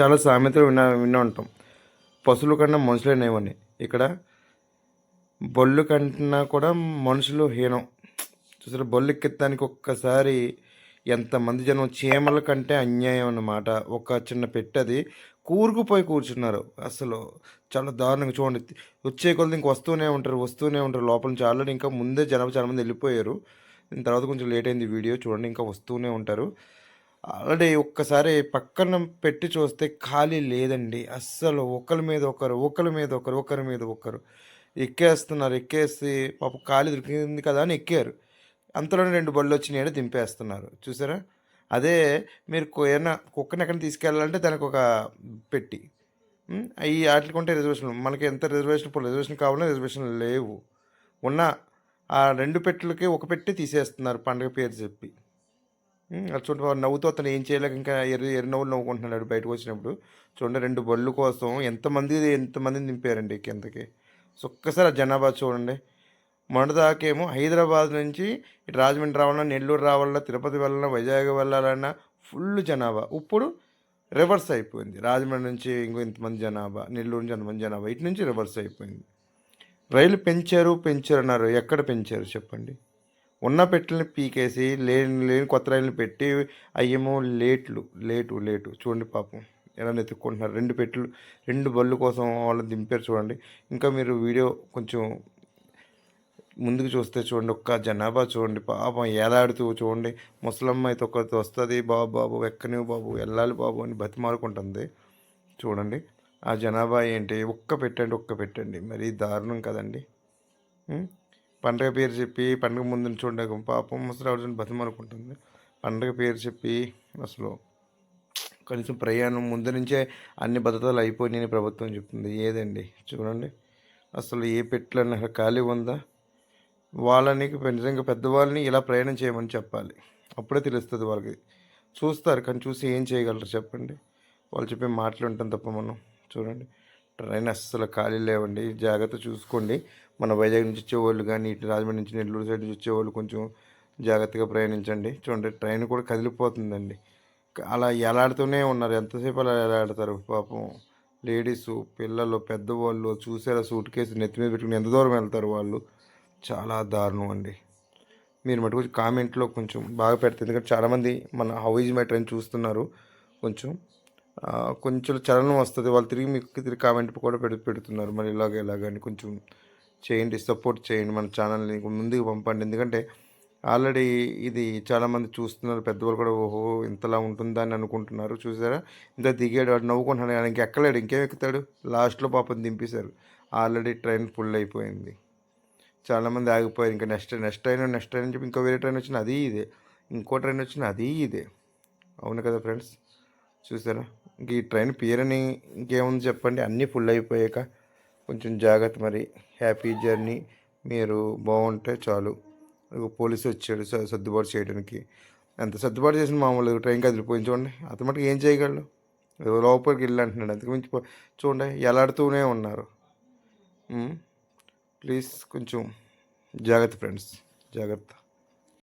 చాలా సామెతలు విన్నా విన్నా ఉంటాం. పశువుల కన్నా మనుషులే నయమని. ఇక్కడ బొల్లు కన్నా కూడా మనుషులు హీనం. చూసారు బొల్లు ఎక్కెత్తానికి ఒక్కసారి ఎంతమంది జనం చీమల కంటే అన్యాయం అన్నమాట. ఒక చిన్న పెట్టది కూరుకుపోయి కూర్చున్నారు. అసలు చాలా దారుణంగా చూడండి. వచ్చే కొలది ఇంక వస్తూనే ఉంటారు వస్తూనే ఉంటారు. లోపల నుంచి ఆల్రెడీ ఇంకా ముందే జనాభా చాలామంది వెళ్ళిపోయారు. దీని తర్వాత కొంచెం లేట్ అయింది వీడియో. చూడండి ఇంకా వస్తూనే ఉంటారు. ఆల్రెడీ ఒక్కసారి పక్కన పెట్టి చూస్తే ఖాళీ లేదండి. అస్సలు ఒకరి మీద ఒకరు ఒకరి మీద ఒకరు ఒకరి మీద ఒకరు. ఎక్కేస్తున్నారు ఎక్కేసి పాప ఖాళీ దొరికింది కదా అని ఎక్కారు. అంతలోనే రెండు బళ్ళు వచ్చినాయని దింపేస్తున్నారు. చూసారా? అదే మీరు ఏమైనా కుక్కని ఎక్కడ తీసుకెళ్ళాలంటే దానికి ఒక పెట్టి. అవి వాటికి ఉంటే రిజర్వేషన్ మనకి ఎంత రిజర్వేషన్ ఇప్పుడు రిజర్వేషన్ కావాలన్నా రిజర్వేషన్ లేవు. ఉన్న ఆ రెండు పెట్టెలకి ఒక పెట్టి తీసేస్తున్నారు పండగ పేరు చెప్పి. చూడండి వాడు నవ్వుతూ అతను ఏం చేయలేక ఇంకా ఎర్ర ఎర్ర నవ్వులు నవ్వుకుంటున్నాడు బయటకు వచ్చినప్పుడు. చూడండి రెండు బళ్ళు కోసం ఎంతమంది ఎంతమందిని దింపారండి కిందకి. సో ఒక్కసారి ఆ జనాభా చూడండి. మొన్నదాకేమో హైదరాబాద్ నుంచి ఇటు రాజమండ్రి రావాలన్నా నెల్లూరు రావాలన్నా తిరుపతి వెళ్ళాలన్నా వైజాగ్ వెళ్ళాలన్నా ఫుల్ జనాభా. ఇప్పుడు రివర్స్ అయిపోయింది. రాజమండ్రి నుంచి ఇంకో ఇంతమంది జనాభా నెల్లూరు నుంచి అంతమంది జనాభా. ఇటు నుంచి రివర్స్ అయిపోయింది. రైలు పెంచారు పెంచారు అన్నారు. ఎక్కడ పెంచారు చెప్పండి? ఉన్న పెట్టెలని పీకేసి లేని లేని కొత్త రైలు పెట్టి అయ్యేమో లేట్లు లేటు లేటు. చూడండి పాపం ఎలా నెతుక్కుంటున్నారు రెండు పెట్టెలు రెండు బళ్ళు కోసం వాళ్ళు దింపారు చూడండి. ఇంకా మీరు వీడియో కొంచెం ముందుకు చూస్తే చూడండి. ఒక్క జనాభా చూడండి. పాపం ఏలాడుతూ చూడండి. ముసలమ్మ అయితే వస్తుంది. బాబు బాబు ఎక్కని బాబు వెళ్ళాలి బాబు అని బతిమాలుకుంటుంది. చూడండి. ఆ జనాభా ఏంటి? ఒక్క పెట్టండి ఒక్క పెట్టండి. మరీ దారుణం కదండి. పండగ పేరు చెప్పి పండగ ముందు చూడండి పాపం ముసలాడు బతిమనుకుంటుంది పండగ పేరు చెప్పి అసలు కనీసం ప్రయాణం ముందు నుంచే అన్ని భద్రతలు అయిపోయినాయని ప్రభుత్వం చెప్తుంది. ఏదండి? చూడండి. అసలు ఏ పెట్లన్నా ఖాళీ ఉందా? వాళ్ళని నిజంగా పెద్దవాళ్ళని ఇలా ప్రయాణం చేయమని చెప్పాలి. అప్పుడే తెలుస్తుంది వాళ్ళకి. చూస్తారు కానీ చూసి ఏం చేయగలరు చెప్పండి. వాళ్ళు చెప్పే మాటలు ఉంటాం తప్ప మనం. చూడండి. ట్రైన్ అస్సలు ఖాళీ లేవండి. జాగ్రత్త చూసుకోండి. మన వైజాగ్ నుంచి వచ్చేవాళ్ళు కానీ ఇటు రాజమండ్రి నుంచి నెల్లూరు సైడ్ నుంచి వచ్చేవాళ్ళు కొంచెం జాగ్రత్తగా ప్రయాణించండి. చూడండి ట్రైన్ కూడా కదిలిపోతుందండి. అలా ఎలాడుతూనే ఉన్నారు. ఎంతసేపు అలా ఎలాడతారు? పాపం లేడీస్ పిల్లలు పెద్దవాళ్ళు చూసారా సూట్ కేసు నెత్తి మీద పెట్టుకుని ఎంత దూరం వెళ్తారు వాళ్ళు? చాలా దారుణం అండి. మీరు మటుకు కామెంట్లో కొంచెం బాగా పెడతారు. ఎందుకంటే చాలామంది మన హౌ ఈజ్ మై ట్రైన్ చూస్తున్నారు. కొంచెం కొంచెం చలనం వస్తుంది. వాళ్ళు తిరిగి మీకు తిరిగి కామెంట్ కూడా పెడు పెడుతున్నారు. మరి ఇలాగ ఇలాగని కొంచెం చేయండి సపోర్ట్ చేయండి మన ఛానల్ని ముందుకు పంపండి. ఎందుకంటే ఆల్రెడీ ఇది చాలామంది చూస్తున్నారు. పెద్దవాళ్ళు కూడా ఓహో ఇంతలా ఉంటుందా అని అనుకుంటున్నారు. చూసారా? ఇంత దిగాడు. వాడు నవ్వుకుంటున్నాడు. ఆయన ఇంకెక్కలేడు ఇంకేం ఎక్కుతాడు? లాస్ట్లో పాపం దింపేశారు. ఆల్రెడీ ట్రైన్ ఫుల్ అయిపోయింది. చాలామంది ఆగిపోయారు. ఇంకా next next train next train చెప్పి ఇంకో వేరే ట్రైన్ వచ్చిన అది ఇదే. ఇంకో ట్రైన్ వచ్చిన అది ఇదే. అవును కదా ఫ్రెండ్స్ చూసారా? ఈ ట్రైన్ పేరని ఇంకేముంది చెప్పండి? అన్నీ ఫుల్ అయిపోయాక కొంచెం జాగ్రత్త మరి హ్యాపీ జర్నీ మీరు బాగుంటే చాలు. పోలీసు వచ్చాడు స- సర్దుబాటు చేయడానికి. ఎంత సర్దుబాటు చేసిన మామూలు ట్రైన్ కదిలిపోయింది చూడండి. అతమటికి మటుకు ఏం చేయగలడు? లోపలికి వెళ్ళి అంటున్నాడు మించి చూడండి ఎలాడుతూనే ఉన్నారు. ప్లీజ్ కొంచెం జాగ్రత్త ఫ్రెండ్స్ జాగ్రత్త.